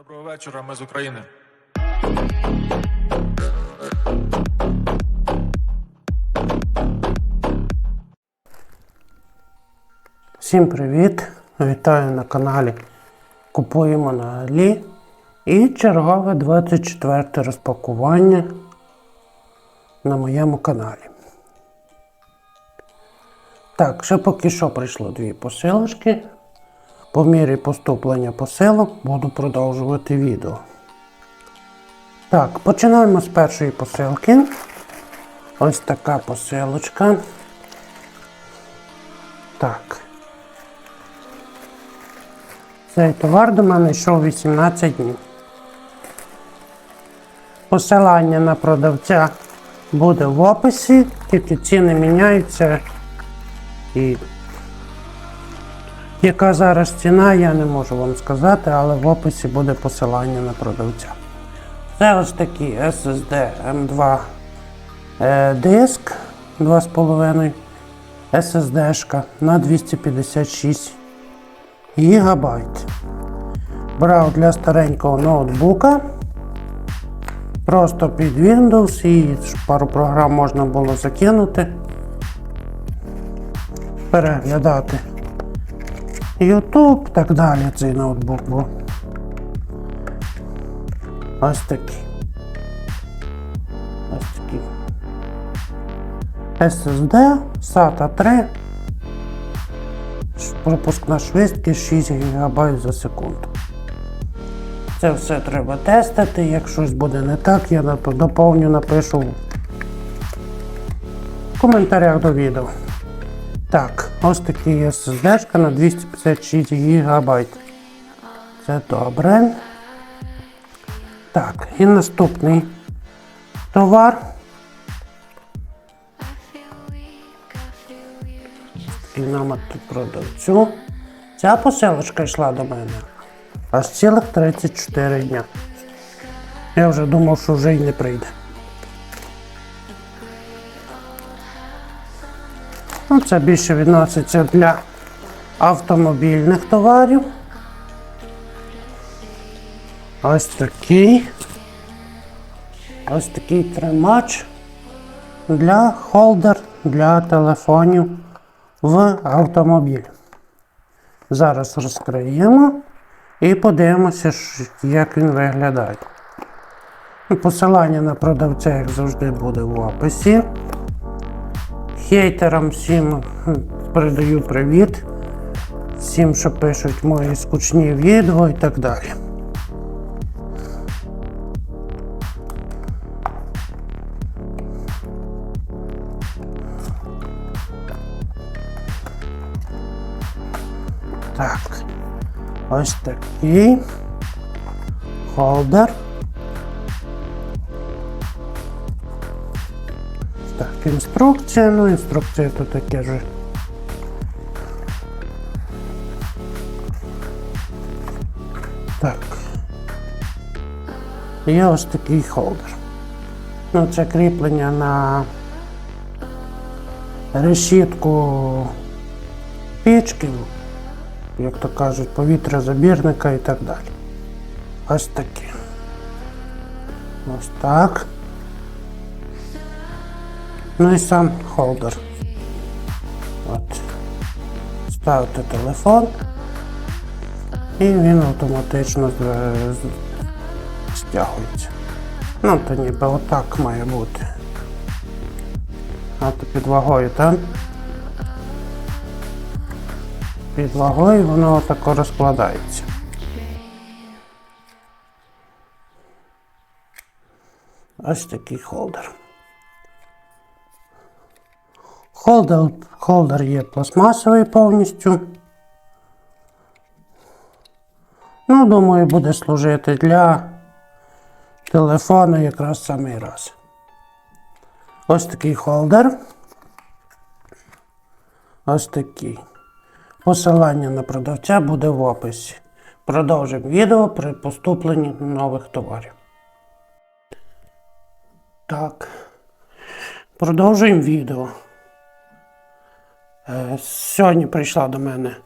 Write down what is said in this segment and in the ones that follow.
Доброго вечора, ми з України. Всім привіт! Вітаю на каналі Купуємо на Алі. І чергове 24 розпакування на моєму каналі. Так, ще поки що прийшло дві посилочки. По мірі поступлення посилок буду продовжувати відео. Так, починаємо з першої посилки. Ось така посилочка. Так. Цей товар до мене йшов 18 днів. Посилання на продавця буде в описі, тільки ціни міняються. І яка зараз ціна, я не можу вам сказати, але в описі буде посилання на продавця. Це ось такий SSD M2 е, диск 2,5 SSD-шка на 256 гігабайт. Брав для старенького ноутбука. Просто під Windows і пару програм можна було закинути, переглядати YouTube, так далі цей ноутбук був. Ось такий. Ось такий. SSD SATA 3. Пропускна швидкість 6 ГБ за секунду. Це все треба тестити. Як щось буде не так, я нап- доповню, напишу в коментарях до відео. Так, ось такий SSD на 256 ГБ. Це добре. Так, і наступний товар. І номер тут продавцю. Ця посилочка йшла до мене аж цілих 34 дня. Я вже думав, що вже й не прийде. Ну, це більше відноситься для автомобільних товарів. Ось такий. Ось такий тримач для холдер для телефонів в автомобіль. Зараз розкриємо і подивимося, як він виглядає. Посилання на продавця, як завжди, буде в описі. Хейтерам всім передаю привіт. Всім, що пишуть мої скучні відео і так далі. Так. Ось такий холдер. Так, інструкція, ну інструкція то таке ж. Так. Є ось такий холдер. Ну, це кріплення на решітку пічки, як то кажуть, повітрязабірника і так далі. Ось таке. Ось так. Ну і сам холдер. От. Ставите телефон. І він автоматично стягується. Ну, то ніби отак має бути. А то під вагою, так? Під вагою воно отако розкладається. Ось такий холдер. Холдер, холдер є пластмасовий повністю. Ну, думаю, буде служити для телефону якраз самий раз. Ось такий холдер. Ось такий. Посилання на продавця буде в описі. Продовжимо відео при поступленні нових товарів. Так. Продовжуємо відео. Е, Сьогодні прийшла до мене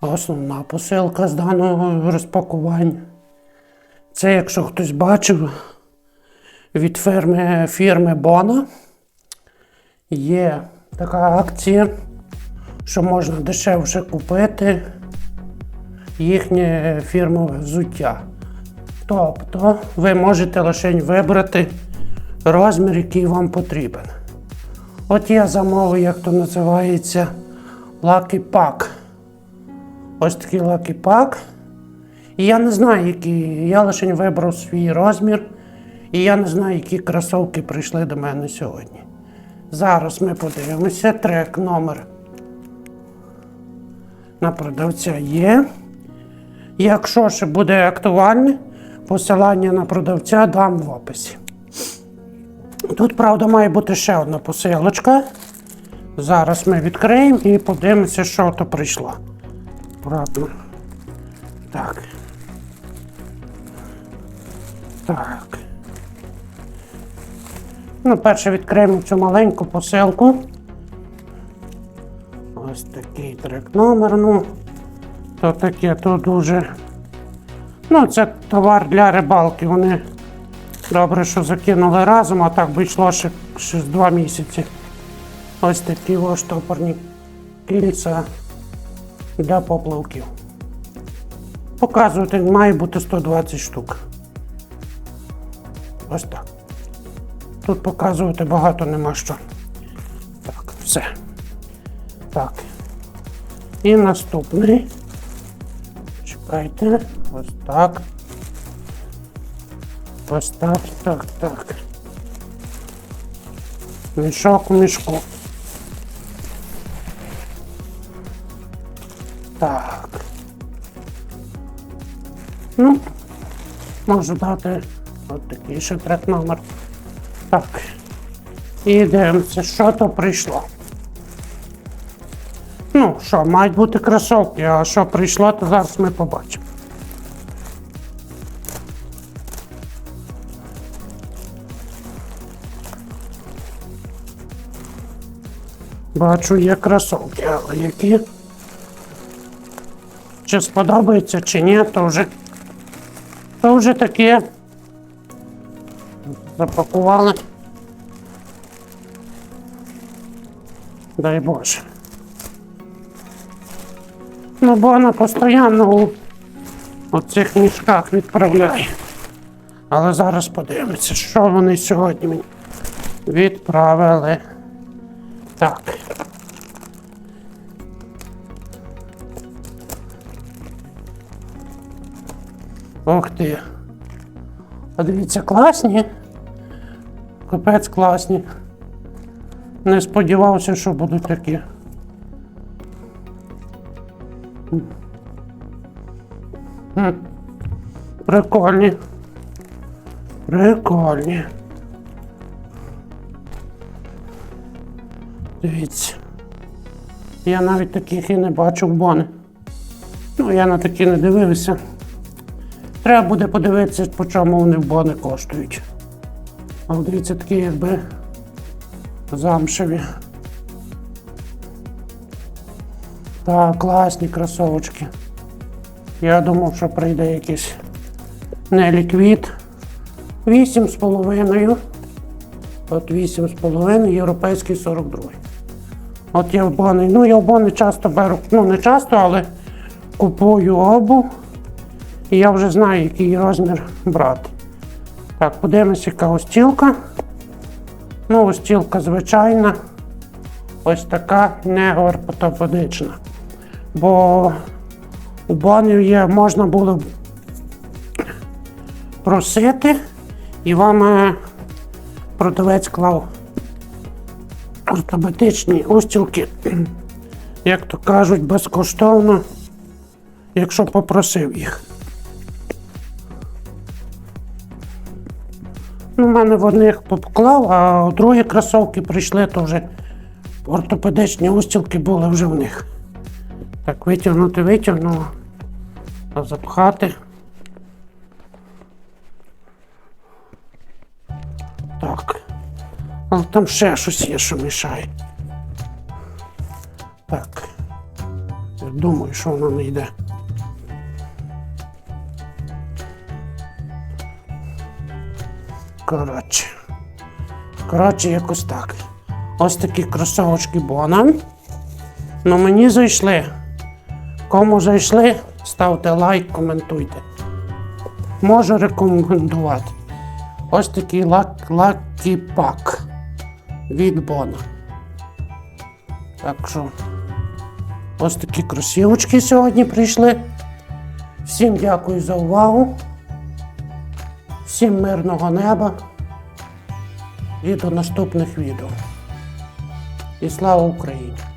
основна посилка з даного розпакування. Це, якщо хтось бачив, від фірми, фірми Bono є така акція, що можна дешевше купити їхнє фірмове взуття. Тобто ви можете лише вибрати розмір, який вам потрібен. От я замовив, як то називається, Lucky Pack. Ось такий Lucky Pack. І я не знаю, який. Я лише вибрав свій розмір. І я не знаю, які кросовки прийшли до мене сьогодні. Зараз ми подивимося. Трек номер на продавця є. Якщо ще буде актуальне, посилання на продавця дам в описі. Тут, правда, має бути ще одна посилочка. Зараз ми відкриємо і подивимося, що то прийшло. Аккуратно. Так. Так. Ну, перше відкриємо цю маленьку посилку. Ось такий трек номер. Ну, то таке, то дуже. Ну, це товар для рибалки. Вони добре, що закинули разом, а так би йшло ще, ще два місяці. Ось такі ось штопорні кільця для поплавків. Показувати має бути 120 штук. Ось так. Тут показувати багато нема що. Так, все. Так. І наступний. Чекайте. Ось так. Ось так, так, так. Мішок у мішку. Так. Ну, можу дати от такий ще трек номер. Так. І дивимося, що то прийшло. Ну, що, мають бути кросовки, а що прийшло, то зараз ми побачимо. Бачу, є кросовки, але які. Чи сподобається, чи ні, то вже. То вже таке. Запакували. Дай Боже. Ну, бо вона постійно у, цих мішках відправляє. Але зараз подивимося, що вони сьогодні мені відправили. Так. Ух ти. А дивіться, класні. Капець класні. Не сподівався, що будуть такі. Прикольні. Прикольні. Дивіться. Я навіть таких і не бачив бони. Ну, я на такі не дивився. Треба буде подивитися, по чому вони в бони коштують. А от дивіться, такі якби замшеві. Так, класні кросовочки. Я думав, що прийде якийсь неліквід. 8,5. От 8,5, європейський 42. От я в. Ну, я в бони часто беру, ну не часто, але купую обув. І я вже знаю, який розмір брати. Так, подивимося, яка остілка. Ну, остілка звичайна. Ось така не ортопедична. Бо у банів є, можна було б просити, і вам е, продавець клав ортопедичні устілки, як то кажуть, безкоштовно, якщо попросив їх. Ну, У мене в одних поклав, а у другі кросовки прийшли, то вже ортопедичні устілки були вже в них. Так, витягнути, витягнуло, запхати. Але там ще щось є, що мішає. Так. Я думаю, що воно не йде. Коротше. Коротше, якось так. Ось такі кросовочки Бона. Ну мені зайшли. Кому зайшли, ставте лайк, коментуйте. Можу рекомендувати. Ось такий лак, лакі пак від Бона. Так що ось такі кросівочки сьогодні прийшли. Всім дякую за увагу. Всім мирного неба. І до наступних відео. І слава Україні!